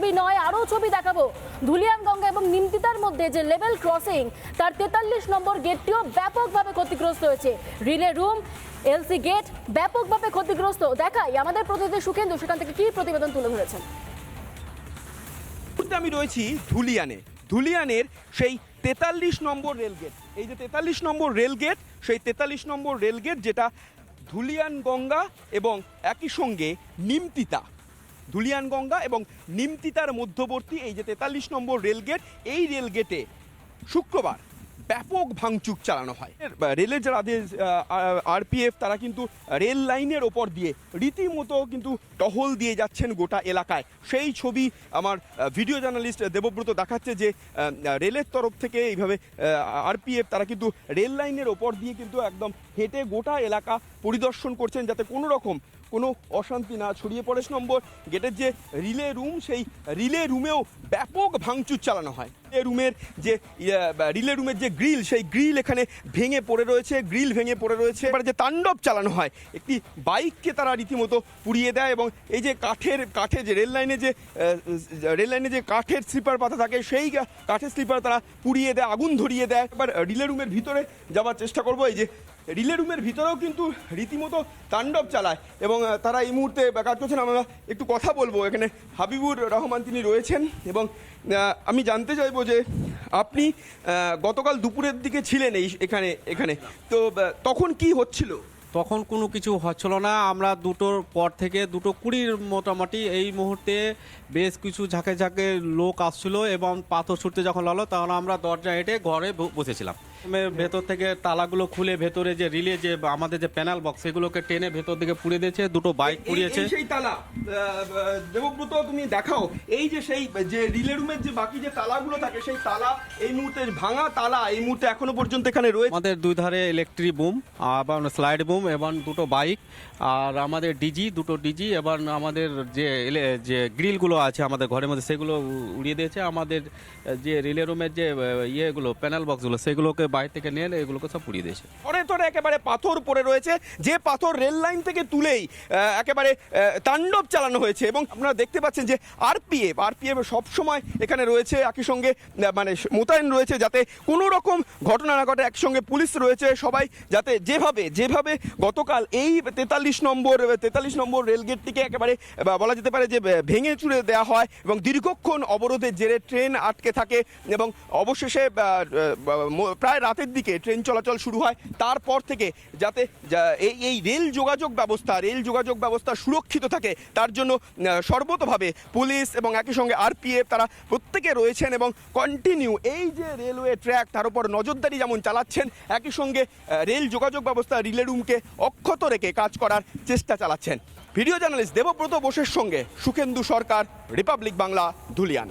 ছবি নয়, আরও ছবি দেখাবো। ধুলিয়ান গঙ্গা এবং নিমতিতার মধ্যে যে লেভেল ক্রসিং, তার তেতাল্লিশ নম্বর গেটটিও ব্যাপকভাবে ক্ষতিগ্রস্ত হয়েছে। রিলে রুম, এলসি গেট ব্যাপকভাবে ক্ষতিগ্রস্ত। দেখাই আমাদের প্রতিনিধি সুখেন্দু, সেখান থেকে কি প্রতিবেদন তুলে ধরেছেন? আমি রয়েছি ধুলিয়ানে। ধুলিয়ানের সেই তেতাল্লিশ নম্বর রেলগেট এই যে তেতাল্লিশ নম্বর রেলগেট সেই তেতাল্লিশ নম্বর রেলগেট যেটা ধুলিয়ান গঙ্গা এবং একই সঙ্গে নিমতিতা। ধুলিয়ান গঙ্গা এবং নিমতিতার মধ্যবর্তী এই যে তেতাল্লিশ নম্বর রেলগেট, এই রেলগেটে শুক্রবার ব্যাপক ভাঙচুর চালানো হয়। রেলের যারা আরপিএফ, তারা কিন্তু রেল লাইনের ওপর দিয়ে রীতিমতো কিন্তু টহল দিয়ে যাচ্ছেন গোটা এলাকায়। সেই ছবি আমার ভিডিও জার্নালিস্ট দেবব্রত দেখাচ্ছে যে রেলের তরফ থেকে এইভাবে আরপিএফ, তারা কিন্তু রেল লাইনের ওপর দিয়ে কিন্তু একদম হেঁটে গোটা এলাকা পরিদর্শন করছেন যাতে কোনো রকম কোনো অশান্তি না। ছড়িয়ে পড়ে নম্বর। গেটের যে রিলে রুম সেই রিলে রুমেও ব্যাপক ভাঙচুর চালানো হয়। এই রুমের যে ইয়ে, রিলে রুমের যে গ্রিল সেই গ্রিল এখানে ভেঙে পড়ে রয়েছে। গ্রিল ভেঙে পড়ে রয়েছে। এবার যে তাণ্ডব চালানো হয় একটি বাইককে তারা রীতিমতো পুড়িয়ে দেয় এবং এই যে কাঠের কাঠে যে রেল লাইনে যে রেল লাইনে যে কাঠের স্লিপার পাতা থাকে সেই কাঠের স্লিপার তারা পুড়িয়ে দেয় আগুন ধরিয়ে দেয়। এবার রিলে রুমের ভিতরে যাওয়ার চেষ্টা করব। এই যে রিলে রুমের ভিতরেও কিন্তু রীতিমতো তাণ্ডব চালায় এবং তারা এই মুহূর্তে কাজ করছেন। আমরা একটু কথা বলব। এখানে হাবিবুর রহমান তিনি রয়েছেন এবং আমি জানতে চাইব যে আপনি গতকাল দুপুরের দিকে ছিলেন এই, এখানে এখানে। তো তখন কি হচ্ছিল? তখন কোনো কিছু হচ্ছিল না। আমরা দুটোর পর থেকে দুটো কুড়ির মোটামুটি এই মুহূর্তে বেশ কিছু ঝাঁকে ঝাঁকে লোক আসছিল এবং পাথর ছুটতে যখন লাগল তখন আমরা দরজা হেঁটে ঘরে বসেছিলাম। ভেতর থেকে তালাগুলো খুলে ভেতরে যে রিলে যে আমাদের যে প্যানেল বক্স সেগুলোকে টেনে ভেতর দিকে পুড়ে দিয়েছে দুটো বাইক পুড়িয়েছে। সেই তালা দেবব্রত তুমি দেখাও এই যে সেই যে রিলে রুমের যে বাকি যে তালাগুলো থাকে সেই তালা এই মুহূর্তে ভাঙা তালা এই মুহূর্তে এখনও পর্যন্ত এখানে রয়েছে আমাদের দুই ধারে ইলেকট্রিক বুম আবার স্লাইড বুম এবং দুটো বাইক আর আমাদের ডিজি দুটো ডিজি এবং আমাদের যে যে গ্রিলগুলো আছে আমাদের ঘরের মধ্যে, সেগুলো উড়িয়ে দিয়েছে। আমাদের, যে রিলে রুমের যে ইয়েগুলো প্যানেল বক্সগুলো সেগুলোকে বাইরে থেকে নিয়ে এগুলোকে সব উড়িয়ে দিয়েছে। তরে তরে একেবারে পাথর পড়ে রয়েছে, যে পাথর রেল লাইন থেকে তুলেই একেবারে তাণ্ডব চালানো হয়েছে এবং আপনারা দেখতে পাচ্ছেন যে আরপিএফ আরপিএফ সবসময় এখানে রয়েছে একই সঙ্গে মানে মোতায়েন রয়েছে যাতে কোনো রকম ঘটনা না ঘটে, একসঙ্গে পুলিশ রয়েছে সবাই যাতে যেভাবে যেভাবে গতকাল এই তেতাল্লিশ নম্বর তেতাল্লিশ নম্বর রেলগেটটিকে একেবারে বলা যেতে পারে যে ভেঙে চুড়ে দেওয়া হয় এবং দীর্ঘক্ষণ অবরোধের জেরে ট্রেন আটকে থাকে এবং অবশেষে প্রায় রাতের দিকে ট্রেন চলাচল শুরু হয়। তারপর থেকে যাতে এই এই রেল যোগাযোগ ব্যবস্থা, রেল যোগাযোগ ব্যবস্থা সুরক্ষিত থাকে, তার জন্য সর্বতভাবে পুলিশ এবং একই সঙ্গে আরপিএফ তারা প্রত্যেকে রয়েছেন এবং কন্টিনিউ এই যে রেলওয়ে ট্র্যাক তার উপর নজরদারি যেমন চালাচ্ছেন, একই সঙ্গে রেল যোগাযোগ ব্যবস্থা রিলে রুমকে অক্ষত রেখে কাজ করার চেষ্টা চালাচ্ছেন। ভিডিও জার্নালিস্ট দেবব্রত বোসের সঙ্গে সুখেন্দু সরকার, রিপাবলিক বাংলা, ধুলিয়ান।